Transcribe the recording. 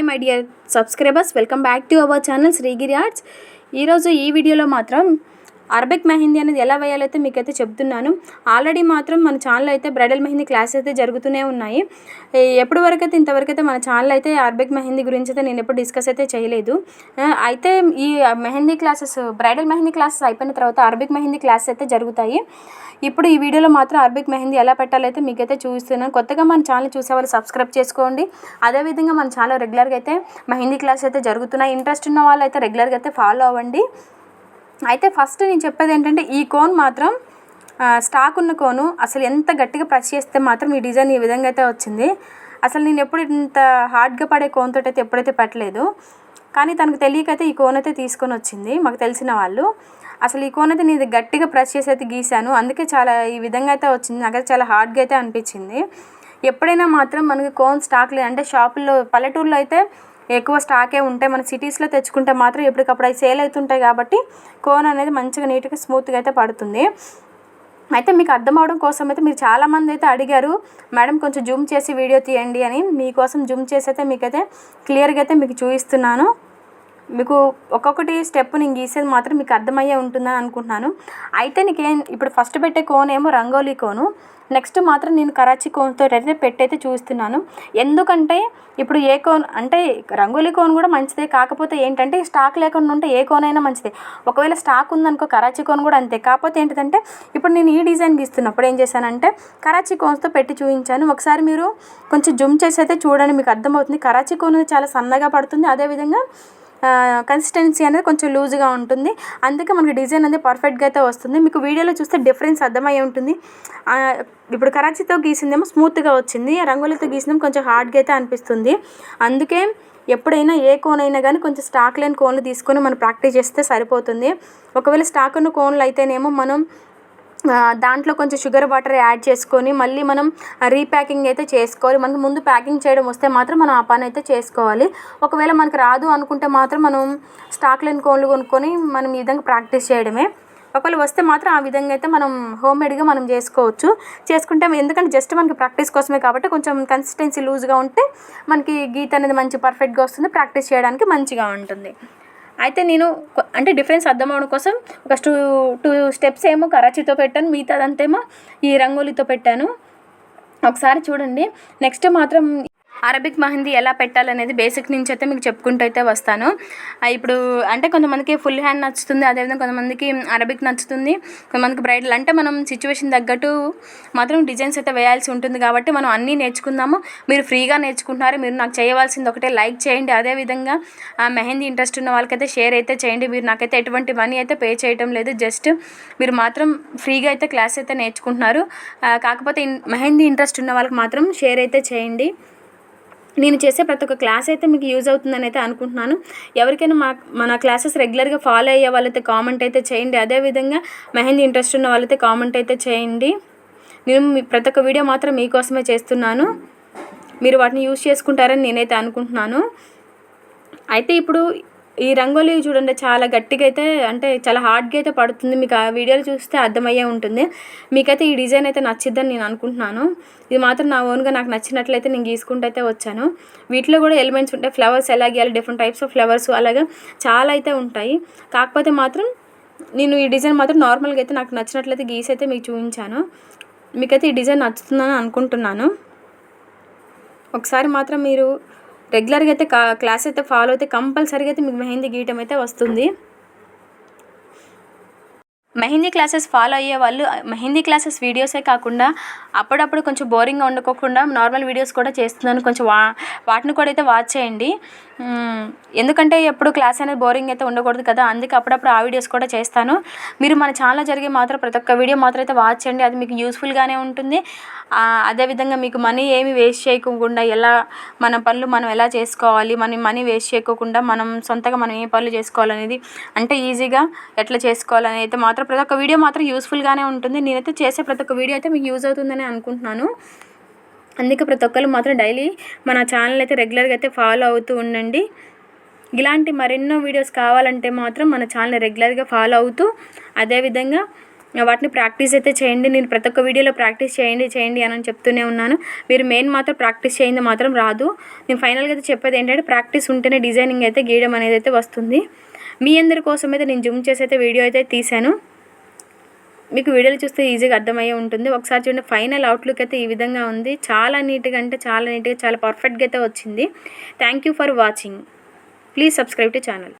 Hi my dear subscribers welcome back to our channel Srigiri arts ఈరోజు ఈ వీడియోలో మాత్రం అరబిక్ మెహందీ అనేది ఎలా వేయాలైతే మీకైతే చెప్తున్నాను. ఆల్రెడీ మాత్రం మన ఛానల్ అయితే బ్రైడల్ మెహందీ క్లాస్ అయితే జరుగుతూనే ఉన్నాయి. ఏ- ఎప్పటి వరకు అయితే ఇంతవరకు అయితే మన ఛానల్ అయితే అరబిక్ మెహందీ గురించి అయితే నేను ఎప్పుడు డిస్కస్ అయితే చేయలేదు. అయితే ఈ mehndi classes bridal mehndi classes అయిపోయిన తర్వాత అరబిక్ మెహందీ క్లాసెస్ అయితే జరుగుతాయి. ఇప్పుడు ఈ వీడియోలో మాత్రం అరబిక్ మెహందీ ఎలా పెట్టాలైతే మీకైతే చూస్తున్నాను కొత్తగా మన ఛానల్ చూసే వాళ్ళు సబ్స్క్రైబ్ చేసుకోండి. అదేవిధంగా మన ఛానల్ రెగ్యులర్గా అయితే మెహందీ క్లాస్ అయితే జరుగుతున్నాయి. ఇంట్రెస్ట్ ఉన్న వాళ్ళు అయితే రెగ్యులర్గా అయితే ఫాలో అవ్వండి. అయితే ఫస్ట్ నేను చెప్పేది ఏంటంటే ఈ కోన్ మాత్రం స్టాక్ ఉన్న కోను అసలు ఎంత గట్టిగా ప్రెస్ చేస్తే మాత్రం ఈ డిజైన్ ఈ విధంగా అయితే వచ్చింది. అసలు నేను ఎప్పుడు ఇంత హార్డ్గా పడే కోన్తో అయితే ఎప్పుడైతే పెట్టలేదు. కానీ తనకు తెలియకైతే ఈ కోన్ అయితే తీసుకొని వచ్చింది మాకు తెలిసిన వాళ్ళు. అసలు ఈ కోన్ అయితే నేను గట్టిగా ప్రెస్ చేసి అయితే గీశాను. అందుకే చాలా ఈ విధంగా అయితే వచ్చింది. నాకైతే చాలా హార్డ్గా అయితే అనిపించింది. ఎప్పుడైనా మాత్రం మనకి కోన్ స్టాక్ లేదు అంటే షాపుల్లో పల్లెటూరులో అయితే ఎక్కువ స్టాకే ఉంటాయి మన సిటీస్లో తెచ్చుకుంటే మాత్రం ఎప్పటికప్పుడు అవి సేల్ అవుతుంటాయి కాబట్టి కోన్ అనేది మంచిగా నీట్గా స్మూత్గా అయితే పడుతుంది. అయితే మీకు అర్థం అవడం కోసం అయితే మీరు చాలామంది అయితే అడిగారు మేడం కొంచెం జూమ్ చేసి వీడియో తీయండి అని. మీకోసం జూమ్ చేసి అయితే మీకైతే క్లియర్గా అయితే మీకు చూపిస్తున్నాను. మీకు ఒక్కొక్కటి స్టెప్ నేను గీసేది మాత్రం మీకు అర్థమయ్యే ఉంటుందని అనుకుంటున్నాను. అయితే నీకేం ఇప్పుడు ఫస్ట్ పెట్టే కోన్ ఏమో రంగోలీ కోను నెక్స్ట్ మాత్రం నేను కరాచీ కోన్తో అయితే పెట్టయితే చూస్తున్నాను. ఎందుకంటే ఇప్పుడు ఏ కోన్ అంటే రంగోలీ కోన్ కూడా మంచిదే. కాకపోతే ఏంటంటే స్టాక్ లేకుండా ఉంటే ఏ కోన్ అయినా మంచిదే. ఒకవేళ స్టాక్ ఉందనుకో కరాచీ కోన్ కూడా అంతే. కాకపోతే ఏంటంటే ఇప్పుడు నేను ఈ డిజైన్ గీస్తున్నప్పుడు ఏం చేశానంటే కరాచీ కోన్స్తో పెట్టి చూపించాను. ఒకసారి మీరు కొంచెం జుమ్ చేసి అయితే చూడండి మీకు అర్థమవుతుంది. కరాచీ కోన్ చాలా సన్నగా పడుతుంది. అదేవిధంగా కన్సిస్టెన్సీ అనేది కొంచెం లూజ్గా ఉంటుంది. అందుకే మనకి డిజైన్ అనేది పర్ఫెక్ట్గా అయితే వస్తుంది. మీకు వీడియోలో చూస్తే డిఫరెన్స్ అర్థమయ్యే ఉంటుంది. ఇప్పుడు కరాచీతో గీసిందేమో స్మూత్గా వచ్చింది. రంగులతో గీసిందేమో కొంచెం హార్డ్గా అయితే అనిపిస్తుంది. అందుకే ఎప్పుడైనా ఏ కోన్ అయినా కానీ కొంచెం స్టాక్ లేని కోన్లు తీసుకొని మనం ప్రాక్టీస్ చేస్తే సరిపోతుంది. ఒకవేళ స్టాక్ ఉన్న కోన్లు అయితేనేమో మనం దాంట్లో కొంచెం షుగర్ వాటర్ యాడ్ చేసుకొని మళ్ళీ మనం రీప్యాకింగ్ అయితే చేసుకోవాలి. మనకు ముందు ప్యాకింగ్ చేయడం వస్తే మాత్రం మనం ఆ పని అయితే చేసుకోవాలి. ఒకవేళ మనకు రాదు అనుకుంటే మాత్రం మనం స్టాక్ లేని కోన్లు కొనుక్కొని మనం ఈ విధంగా ప్రాక్టీస్ చేయడమే. ఒకవేళ వస్తే మాత్రం ఆ విధంగా అయితే మనం హోమ్మేడ్గా మనం చేసుకోవచ్చు. చేసుకుంటే ఎందుకంటే జస్ట్ మనకి ప్రాక్టీస్ కోసమే కాబట్టి కొంచెం కన్సిస్టెన్సీ లూజ్గా ఉంటే మనకి గీత అనేది మంచి పర్ఫెక్ట్గా వస్తుంది. ప్రాక్టీస్ చేయడానికి మంచిగా ఉంటుంది. అయితే నేను అంటే డిఫరెన్స్ అర్థం అవడం కోసం ఒక టూ టూ స్టెప్స్ ఏమో కరాచీతో పెట్టాను మిగతాదంతేమో ఈ రంగోలీతో పెట్టాను. ఒకసారి చూడండి. నెక్స్ట్ మాత్రం అరబిక్ మెహందీ ఎలా పెట్టాలనేది బేసిక్ నుంచి అయితే మీకు చెప్పుకుంటూ అయితే వస్తాను ఇప్పుడు అంటే కొంతమందికి ఫుల్ హ్యాండ్ నచ్చుతుంది అదేవిధంగా కొంతమందికి అరబిక్ నచ్చుతుంది. కొంతమందికి బ్రైడల్ అంటే మనం సిచ్యువేషన్ తగ్గట్టు మాత్రం డిజైన్స్ అయితే వేయాల్సి ఉంటుంది కాబట్టి మనం అన్నీ నేర్చుకుందాము. మీరు ఫ్రీగా నేర్చుకుంటున్నారు మీరు నాకు చేయవలసింది ఒకటే లైక్ చేయండి. అదేవిధంగా మెహందీ ఇంట్రెస్ట్ ఉన్న వాళ్ళకైతే షేర్ అయితే చేయండి. మీరు నాకైతే ఎటువంటి మనీ అయితే పే చేయటం లేదు. జస్ట్ మీరు మాత్రం ఫ్రీగా అయితే క్లాస్ అయితే నేర్చుకుంటున్నారు. కాకపోతే మెహందీ ఇంట్రెస్ట్ ఉన్న వాళ్ళకి మాత్రం షేర్ అయితే చేయండి. నేను చేసే ప్రతి ఒక్క క్లాస్ అయితే మీకు యూజ్ అవుతుందని అయితే అనుకుంటున్నాను. ఎవరికైనా మా మన క్లాసెస్ రెగ్యులర్గా ఫాలో అయ్యే వాళ్ళైతే కామెంట్ అయితే చేయండి. అదేవిధంగా మెహందీ ఇంట్రెస్ట్ ఉన్న వాళ్ళైతే కామెంట్ అయితే చేయండి. నేను ప్రతి ఒక్క వీడియో మాత్రం మీకోసమే చేస్తున్నాను. మీరు వాటిని యూజ్ చేసుకుంటారని నేనైతే అనుకుంటున్నాను. అయితే ఇప్పుడు ఈ రంగోలీ చూడండి చాలా గట్టిగా అయితే అంటే చాలా హార్డ్గా అయితే పడుతుంది. మీకు ఆ వీడియోలు చూస్తే అర్థమయ్యే ఉంటుంది. మీకైతే ఈ డిజైన్ అయితే నచ్చిద్దని నేను అనుకుంటున్నాను. ఇది మాత్రం నా ఓన్గా నాకు నచ్చినట్లయితే నేను గీసుకుంటూ అయితే వచ్చాను. వీటిలో కూడా ఎలిమెంట్స్ ఉంటాయి. ఫ్లవర్స్ ఎలా గీయాలి డిఫరెంట్ టైప్స్ ఆఫ్ ఫ్లవర్స్ అలాగే చాలా అయితే ఉంటాయి. కాకపోతే మాత్రం నేను ఈ డిజైన్ మాత్రం నార్మల్గా అయితే నాకు నచ్చినట్లయితే గీసి అయితే మీకు చూపించాను. మీకైతే ఈ డిజైన్ నచ్చుతుందని అనుకుంటున్నాను. ఒకసారి మాత్రం మీరు రెగ్యులర్గా అయితే క్లాస్ అయితే ఫాలో అయితే కంపల్సరీగా అయితే మీకు మెహందీ గీయటం అయితే వస్తుంది. మెహందీ క్లాసెస్ ఫాలో అయ్యే వాళ్ళు మెహందీ క్లాసెస్ వీడియోసే కాకుండా అప్పుడప్పుడు కొంచెం బోరింగ్గా ఉండకోకుండా నార్మల్ వీడియోస్ కూడా చేస్తున్నాను. కొంచెం వా వాటిని కూడా అయితే వాచ్ చేయండి. ఎందుకంటే ఎప్పుడు క్లాస్ అనేది బోరింగ్ అయితే ఉండకూడదు కదా అందుకే అప్పుడప్పుడు ఆ వీడియోస్ కూడా చేస్తాను. మీరు మన ఛానల్ జరిగే మాత్రం ప్రతి ఒక్క వీడియో మాత్రం అయితే వాచ్ చేయండి. అది మీకు యూస్ఫుల్గానే ఉంటుంది. అదేవిధంగా మీకు మనీ ఏమి వేస్ట్ చేయకుండా ఎలా మన పనులు మనం ఎలా చేసుకోవాలి మన మనీ వేస్ట్ చేయకోకుండా మనం సొంతగా మనం ఏ పనులు చేసుకోవాలనేది అంటే ఈజీగా ఎట్లా చేసుకోవాలని అయితే మాత్రం ప్రతి ఒక్క వీడియో మాత్రం యూస్ఫుల్గానే ఉంటుంది. నేనైతే చేసే ప్రతి ఒక్క వీడియో అయితే మీకు యూజ్ అవుతుందని అనుకుంటున్నాను. అందుకే ప్రతి ఒక్కరు మాత్రం డైలీ మన ఛానల్ అయితే రెగ్యులర్గా అయితే ఫాలో అవుతూ ఉండండి. ఇలాంటి మరెన్నో వీడియోస్ కావాలంటే మాత్రం మన ఛానల్ రెగ్యులర్గా ఫాలో అవుతూ అదేవిధంగా వాటిని ప్రాక్టీస్ అయితే చేయండి. నేను ప్రతి ఒక్క వీడియోలో ప్రాక్టీస్ చేయండి చేయండి అని చెప్తూనే ఉన్నాను. మీరు మెయిన్ మాత్రం ప్రాక్టీస్ చేయండి మాత్రం రాదు. నేను ఫైనల్గా అయితే చెప్పేది ఏంటంటే ప్రాక్టీస్ ఉంటేనే డిజైనింగ్ అయితే గీయడం అనేది అయితే వస్తుంది. మీ అందరి కోసం అయితే నేను జూమ్ చేసి అయితే వీడియో అయితే తీశాను. మీకు వీడియోలు చూస్తే ఈజీగా అర్థమయ్యే ఉంటుంది. ఒకసారి చూడండి ఫైనల్ అవుట్లుక్ అయితే ఈ విధంగా ఉంది. చాలా నీట్గా అంటే చాలా నీట్గా చాలా పర్ఫెక్ట్గా అయితే వచ్చింది. Thank you for watching please subscribe to channel